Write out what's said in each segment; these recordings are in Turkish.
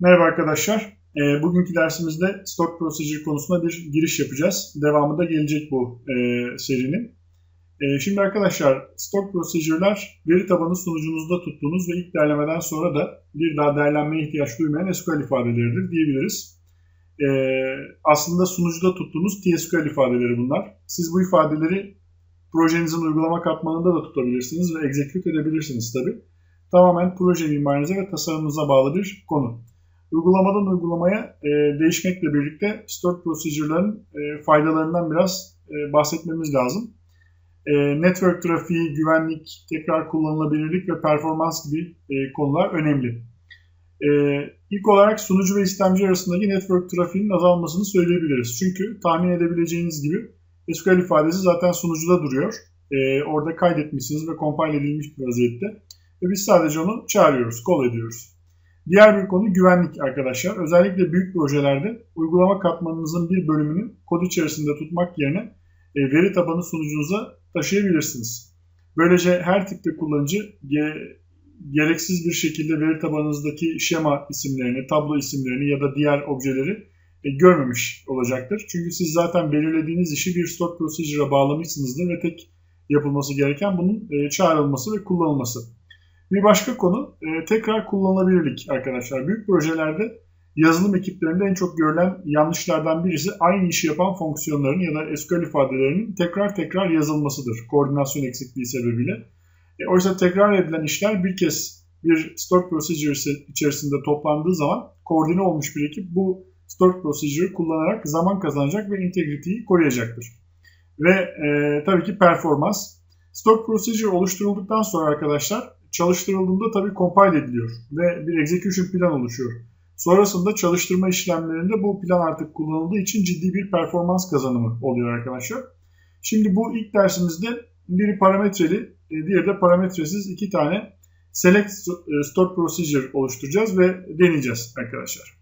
Merhaba arkadaşlar. E, bugünkü dersimizde Stock Procedure konusuna bir giriş yapacağız. Devamı da gelecek bu e, serinin. E, şimdi arkadaşlar Stock Procedure'lar veri tabanı sunucunuzda tuttuğunuz ve ilk derlemeden sonra da bir daha derlenmeye ihtiyaç duymayan SQL ifadeleridir diyebiliriz. E, aslında sunucuda tuttuğunuz TSQL ifadeleri bunlar. Siz bu ifadeleri projenizin uygulama katmanında da tutabilirsiniz ve execute edebilirsiniz tabi. Tamamen proje mimarinize ve tasarımınıza bağlı bir konu. Uygulamadan uygulamaya e, değişmekle birlikte stored procedure'ların e, faydalarından biraz e, bahsetmemiz lazım. E, network trafiği, güvenlik, tekrar kullanılabilirlik ve performans gibi e, konular önemli. E, ilk olarak sunucu ve istemci arasındaki network trafiğinin azalmasını söyleyebiliriz. Çünkü tahmin edebileceğiniz gibi SQL ifadesi zaten sunucuda duruyor. E, orada kaydetmişsiniz ve compile edilmiş bir vaziyette. Ve biz sadece onu çağırıyoruz, call ediyoruz. Diğer bir konu güvenlik arkadaşlar. Özellikle büyük projelerde uygulama katmanınızın bir bölümünü kod içerisinde tutmak yerine e, veri tabanı sunucunuza taşıyabilirsiniz. Böylece her tipte kullanıcı gereksiz bir şekilde veri tabanınızdaki şema isimlerini, tablo isimlerini ya da diğer objeleri e, görmemiş olacaktır. Çünkü siz zaten belirlediğiniz işi bir stock procedure'a bağlamışsınızdır ve tek yapılması gereken bunun e, çağrılması ve kullanılması. Bir başka konu e, tekrar kullanılabilirlik arkadaşlar. Büyük projelerde yazılım ekiplerinde en çok görülen yanlışlardan birisi aynı işi yapan fonksiyonların ya da SQL ifadelerinin tekrar tekrar yazılmasıdır. Koordinasyon eksikliği sebebiyle. E, oysa tekrar edilen işler bir kez bir stock procedure içerisinde toplandığı zaman koordine olmuş bir ekip bu stock procedure'ı kullanarak zaman kazanacak ve integrity'yi koruyacaktır. Ve e, tabii ki performans. Stock procedure oluşturulduktan sonra arkadaşlar çalıştırıldığında tabii compile ediliyor ve bir execution plan oluşuyor. Sonrasında çalıştırma işlemlerinde bu plan artık kullanıldığı için ciddi bir performans kazanımı oluyor arkadaşlar. Şimdi bu ilk dersimizde biri parametreli, e, diğeri de parametresiz iki tane select e, store procedure oluşturacağız ve deneyeceğiz arkadaşlar.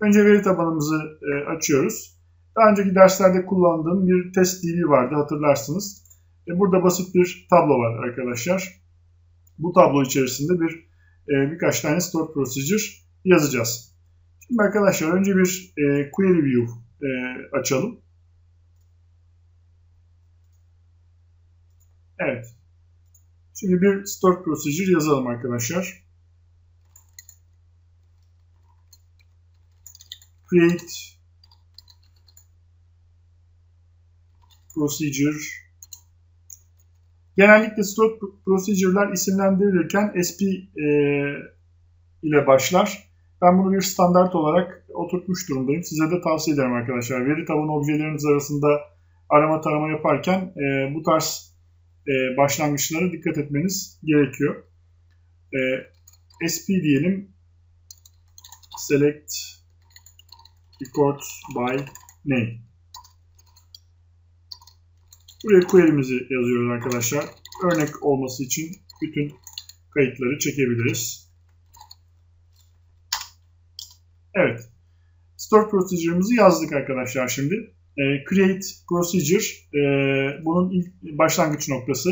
Önce veri tabanımızı e, açıyoruz. Daha önceki derslerde kullandığım bir test DB vardı hatırlarsınız. Burada basit bir tablo var arkadaşlar. Bu tablo içerisinde bir e, birkaç tane store procedure yazacağız. Şimdi arkadaşlar önce bir e, query view e, açalım. Evet. Şimdi bir store procedure yazalım arkadaşlar. Create procedure Genellikle stock procedure'lar isimlendirilirken SP e, ile başlar. Ben bunu bir standart olarak oturtmuş durumdayım. Size de tavsiye ederim arkadaşlar. Veri tabanı objeleriniz arasında arama tarama yaparken e, bu tarz e, başlangıçlara dikkat etmeniz gerekiyor. E, SP diyelim. Select records by name. Buraya query'mizi yazıyoruz arkadaşlar. Örnek olması için bütün kayıtları çekebiliriz. Evet. Store procedure'ımızı yazdık arkadaşlar şimdi. E, create procedure e, bunun ilk başlangıç noktası.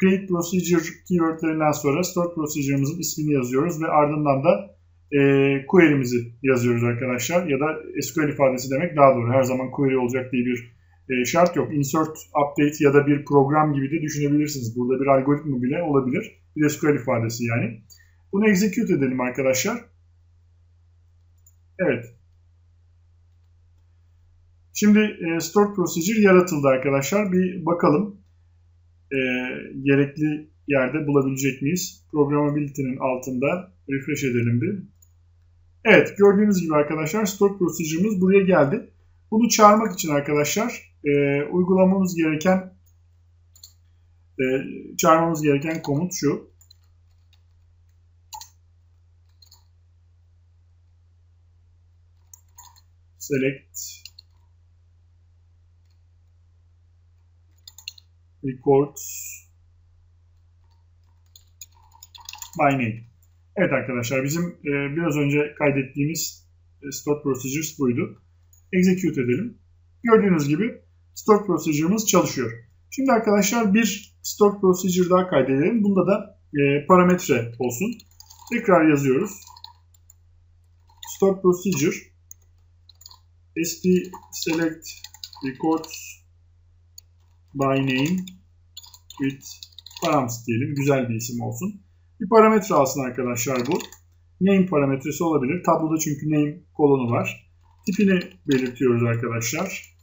Create procedure keywordlerinden sonra store procedure'ımızın ismini yazıyoruz ve ardından da e, query'mizi yazıyoruz arkadaşlar. Ya da SQL ifadesi demek daha doğru. Her zaman query olacak diye bir e, şart yok. Insert, update ya da bir program gibi de düşünebilirsiniz. Burada bir algoritma bile olabilir. Bir SQL ifadesi yani. Bunu execute edelim arkadaşlar. Evet. Şimdi e, stored procedure yaratıldı arkadaşlar. Bir bakalım e, gerekli yerde bulabilecek miyiz? Programability'nin altında refresh edelim bir. Evet gördüğünüz gibi arkadaşlar stored procedure'ımız buraya geldi. Bunu çağırmak için arkadaşlar e, uygulamamız gereken e, çağırmamız gereken komut şu. Select records by name. Evet arkadaşlar bizim e, biraz önce kaydettiğimiz e, stored procedures buydu. Execute edelim. Gördüğünüz gibi stock procedure'ımız çalışıyor. Şimdi arkadaşlar bir stock procedure daha kaydedelim. Bunda da e, parametre olsun. Tekrar yazıyoruz. store procedure sp select records by name with params diyelim. Güzel bir isim olsun. Bir parametre alsın arkadaşlar bu. Name parametresi olabilir. Tabloda çünkü name kolonu var. Tipini belirtiyoruz arkadaşlar.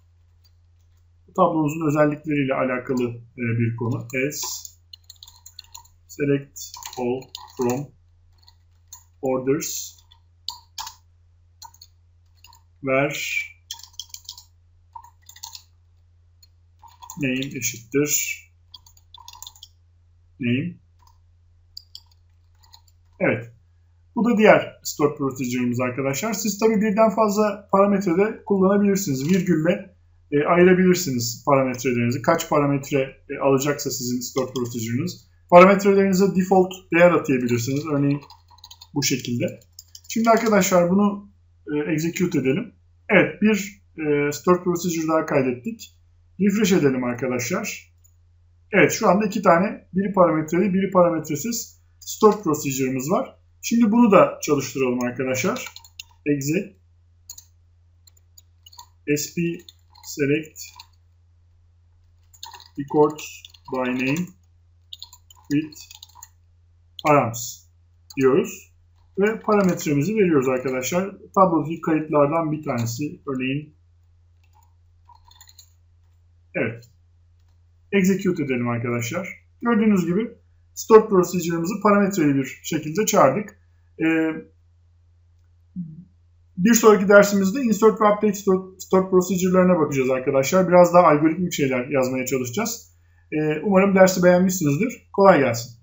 Bu tablomuzun özellikleriyle alakalı e, bir konu. As select all from orders where name eşittir name. Evet. Bu da diğer store procedure'ımız arkadaşlar. Siz tabi birden fazla parametrede kullanabilirsiniz. Virgülle e, ayırabilirsiniz parametrelerinizi. Kaç parametre e, alacaksa sizin store procedure'ınız. Parametrelerinize default değer atayabilirsiniz. Örneğin bu şekilde. Şimdi arkadaşlar bunu e, execute edelim. Evet bir e, store procedure daha kaydettik. Refresh edelim arkadaşlar. Evet şu anda iki tane biri parametreli biri parametresiz store procedure'ımız var. Şimdi bunu da çalıştıralım arkadaşlar. Exe sp select records by name with params diyoruz. Ve parametremizi veriyoruz arkadaşlar. Tablodaki kayıtlardan bir tanesi. Örneğin Evet. Execute edelim arkadaşlar. Gördüğünüz gibi store procedure'ımızı parametreli bir şekilde çağırdık. Ee, bir sonraki dersimizde insert ve update store, store procedure'larına bakacağız arkadaşlar. Biraz daha algoritmik şeyler yazmaya çalışacağız. Ee, umarım dersi beğenmişsinizdir. Kolay gelsin.